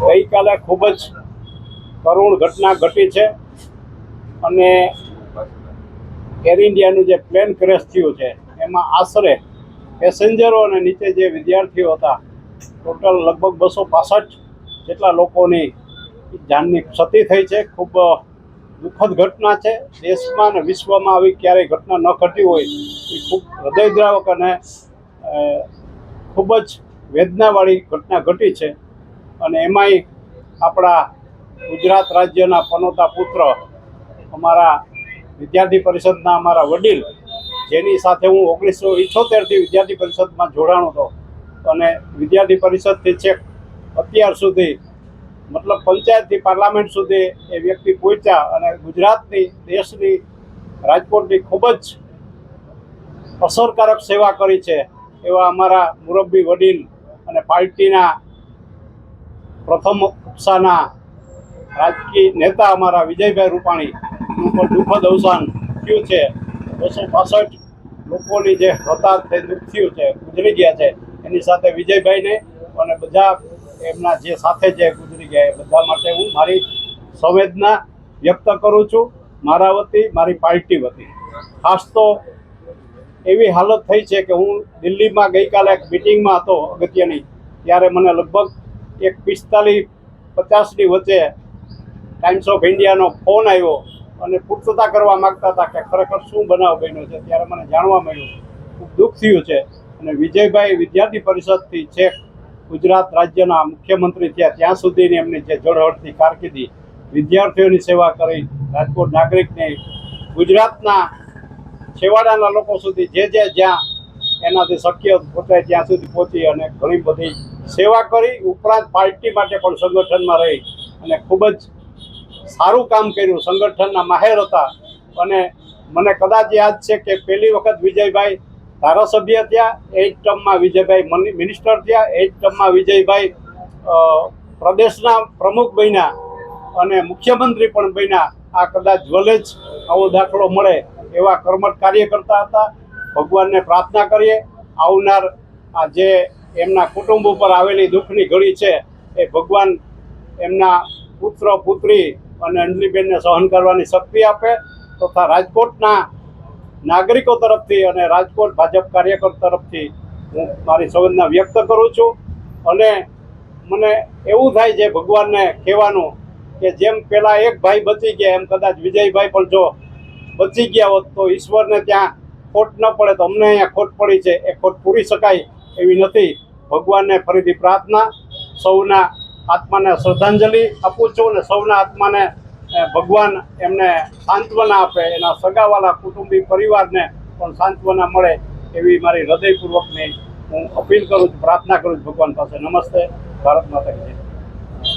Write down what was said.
ગઈકાલે ખૂબ જ કરુણ ઘટના ઘટી છે અને એર ઇન્ડિયાનું જે પ્લેન ક્રેશ થયું છે, એમાં આશરે પેસેન્જરો અને નીચે જે વિદ્યાર્થીઓ હતા ટોટલ લગભગ બસો પાસઠ જેટલા લોકોની જાનની ક્ષતિ થઈ છે. ખૂબ દુઃખદ ઘટના છે. દેશમાં અને વિશ્વમાં આવી ક્યારેય ઘટના ન ઘટી હોય, એ ખૂબ હૃદયદ્રાવક અને ખૂબ જ વેદનાવાળી ઘટના ઘટી છે. અને એમાંય આપણા ગુજરાત રાજ્યના પનોતા પુત્ર, અમારા વિદ્યાર્થી પરિષદના અમારા વડીલ, જેની સાથે હું ઓગણીસો ઇઠોતેરથી વિદ્યાર્થી પરિષદમાં જોડાણો હતો. અને વિદ્યાર્થી પરિષદથી છેક અત્યાર સુધી મતલબ પંચાયતથી પાર્લામેન્ટ સુધી એ વ્યક્તિ પહોંચ્યા અને ગુજરાતની, દેશની રાજકોટની ખૂબ જ અસરકારક સેવા કરી છે એવા અમારા મુરબ્બી વડીલ અને પાર્ટીના પ્રથમ કક્ષાના રાજકીય નેતા અમારા વિજયભાઈ રૂપાણીનું પણ દુઃખદ અવસાન થયું છે. બસો પાસઠ લોકોની જે હતા થઈ દુઃખ થયું છે, ગુજરી ગયા છે. એની સાથે વિજયભાઈને અને બધા એમના જે સાથે જે ગુજરી ગયા એ બધા માટે હું મારી સંવેદના વ્યક્ત કરું છું. મારા વતી, મારી પાર્ટી વતી. ખાસ તો એવી હાલત થઈ છે કે હું દિલ્હીમાં ગઈકાલે એક મિટિંગમાં હતો અગત્યની, ત્યારે મને લગભગ એક પિસ્તાલીસ પચાસની વચ્ચે ટાઈમ્સ ઓફ ઇન્ડિયાનો ફોન આવ્યો અને પૂછતા કરવા માગતા હતા કે ખરેખર શું બનાવ બન્યો છે, ત્યારે મને જાણવા મળ્યું ખૂબ દુઃખ થયું છે. અને વિજયભાઈ વિદ્યાર્થી પરિષદથી છેક ગુજરાત રાજ્યના મુખ્યમંત્રી થયા, ત્યાં સુધીની એમની જે જળહળતી કારકિર્દી, વિદ્યાર્થીઓની સેવા કરી, રાજકોટ નાગરિકને ગુજરાતના છેવાડાના લોકો સુધી જે જે જ્યાં એનાથી શક્ય પહોંચાય ત્યાં સુધી પહોંચી અને ઘણી બધી સેવા કરી, ઉપરાંત પાર્ટી માટે પણ સંગઠનમાં રહી અને ખૂબ જ સારું કામ કર્યું. સંગઠનના માહેર હતા અને મને કદાચ યાદ છે કે પહેલી વખત વિજયભાઈ ધારાસભ્ય થયા એજ ટર્મમાં વિજયભાઈ મની- મિનિસ્ટર થયા એજ ટર્મમાં વિજયભાઈ પ્રદેશના પ્રમુખ બન્યા અને મુખ્યમંત્રી પણ બન્યા. આ કદાચ વલે જ આવો દાખલો મળે એવા કર્મઠ કાર્ય કરતા હતા. ભગવાનને પ્રાર્થના કરીએ. આવનાર આ જે એમના કુટુંબ ઉપર આવેલી દુઃખની ઘડી છે, એ ભગવાન એમના પુત્ર, પુત્રી અને અંજલીબેનને સહન કરવાની શક્તિ આપે તથા રાજકોટના નાગરિકો તરફથી અને રાજકોટ ભાજપ કાર્યકર તરફથી હું મારી સંવેદના વ્યક્ત કરું છું. અને મને એવું થાય છે ભગવાનને કહેવાનું કે જેમ પેલા એક ભાઈ બચી ગયા, એમ કદાચ વિજયભાઈ પણ જો બચી ગયા હોત તો ઈશ્વરને ત્યાં ખોટ ન પડે, તો અમને અહીંયા ખોટ પડી છે, એ ખોટ પૂરી શકાય. એવી નથી ભગવાનને ફરીથી પ્રાર્થના, સૌના આત્માને શ્રદ્ધાંજલિ આપું છું અને સૌના આત્માને ભગવાન એમને સાંત્વના આપે, એના સગાવાલા કુટુંબી પરિવારને પણ સાંત્વના મળે એવી મારી હૃદયપૂર્વકની હું અપીલ કરું છું, પ્રાર્થના કરું છું ભગવાન પાસે નમસ્તે, ભારત માતા.